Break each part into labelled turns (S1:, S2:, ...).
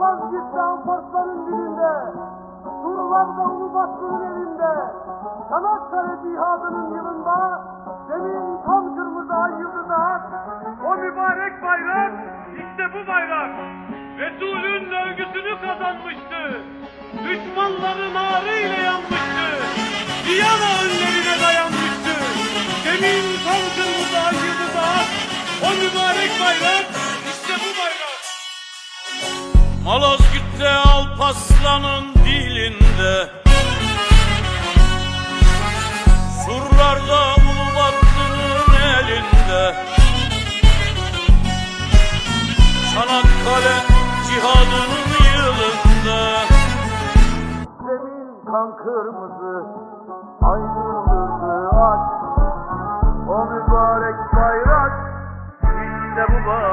S1: Malazgirt'te Alparslan'ın dilinde, Surlar'da Ulubatlı'nın elinde, Çanakkale cihadının yılında, zemin tam kırmızı ay yıldızı.
S2: O mübarek bayrak işte bu bayrak. Resulün övgüsünü kazanmıştı. Düşmanların ağrıyla yanmıştı. Viyana önlerine dayanmıştı. Zemin tam kırmızı ay yıldızı. O mübarek bayrak. Malazgirt'te Alpaslan'ın dilinde Surlarda Ulubatlı'nın elinde Çanakkale cihadının yılında
S1: Zemin kan kırmızı, ay yıldızı ak. O mübarek
S2: bayrak, işte bu bayrak.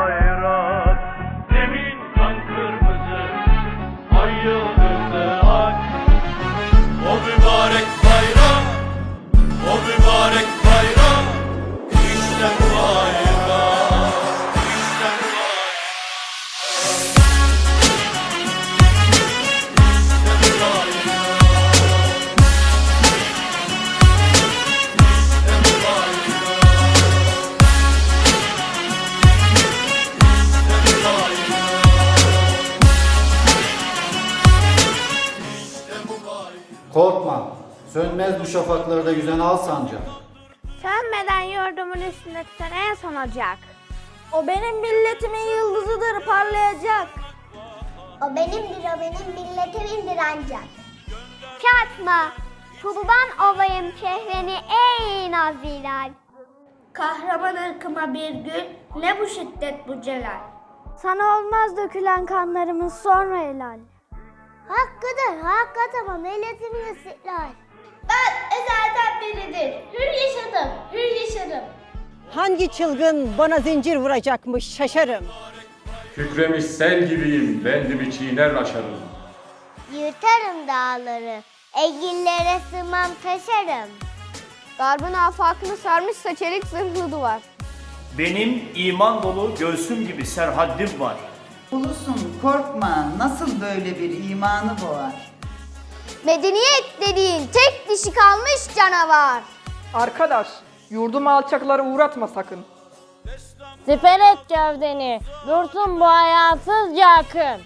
S3: Korkma, sönmez bu şafaklarda yüzen al sancak.
S4: Sönmeden yurdumun üstünde tutan en son ocak. O benim milletimin yıldızıdır parlayacak.
S5: O benimdir, o benim milletimindir ancak.
S4: Çatma, kurban olayım çehreni ey nazilal.
S5: Kahraman ırkıma bir gün, ne bu şiddet bu celal.
S4: Sana olmaz dökülen kanlarımız sonra helal.
S5: Hakkıdır, hakikat ama milletimin istiklal. Ben ezelden beridir, hür yaşadım, hür yaşadım.
S6: Hangi çılgın bana zincir vuracakmış şaşarım.
S7: Kükremiş sel gibiyim, bendimi çiğner aşarım.
S5: Yırtarım dağları, egillere sığmam taşarım.
S4: Garbın afakını sarmışsa çelik zırhlı duvar.
S8: Benim iman dolu göğsüm gibi serhaddim var.
S9: Ulusun korkma nasıl böyle bir imanı boğar.
S4: Medeniyet dediğin tek dişi kalmış canavar.
S10: Arkadaş, yurdumu alçaklara uğratma sakın.
S4: Siper et gövdeni, dursun bu hayasızca akın.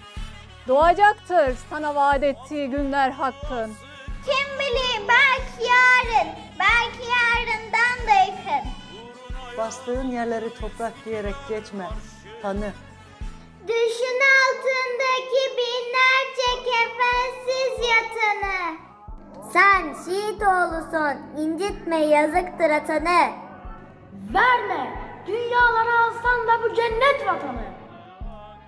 S10: Doğacaktır sana vaat ettiği günler hakkın.
S5: Kim bilir belki yarın, belki yarından da yakın.
S6: Bastığın yerleri toprak diyerek geçme. Tanı.
S5: Düşün altındaki binlerce kefensiz yatanı. Sen şehit oğlusun, incitme yazıktır atanı. Verme, dünyaları alsan da bu cennet vatanı.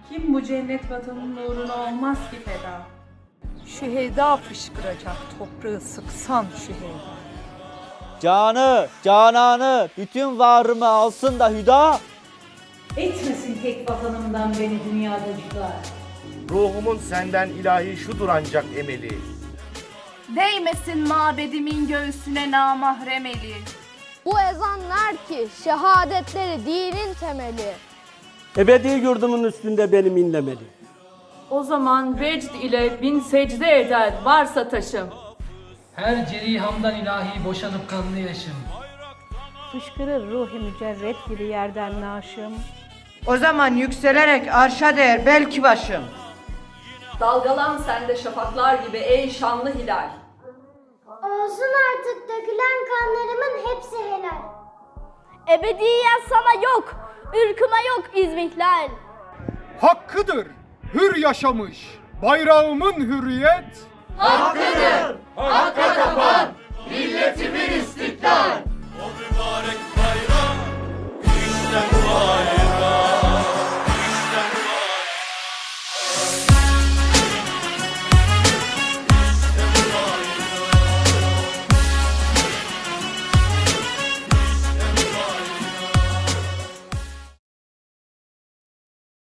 S10: Kim bu cennet vatanının uğruna olmaz ki feda? Şüheda fışkıracak toprağı sıksan şüheda.
S11: Canı, cananı, bütün varımı alsın da hüda.
S10: Etmesin tek vatanımdan beni dünyada cüda.
S2: Ruhumun senden ilahi şudur ancak emeli.
S10: Değmesin mabedimin göğsüne namahrem eli.
S4: Bu ezanlar ki şehadetleri dinin temeli.
S11: Ebedi yurdumun üstünde benim inlemeli.
S10: O zaman vecd ile bin secde eder varsa taşım.
S12: Her cerihamdan ilahi boşanıp kanlı yaşım.
S10: Fışkırır ruhi mücerret gibi yerden naşım.
S9: O zaman yükselerek arşa değer belki başım.
S10: Dalgalan sende şafaklar gibi ey şanlı hilal.
S5: Olsun artık dökülen kanlarımın hepsi helal.
S4: Ebediyet sana yok, ırkıma yok izmihlal.
S1: Hakkıdır, hür yaşamış, bayrağımın hürriyet.
S2: Hakka tapan milletimin istiklal.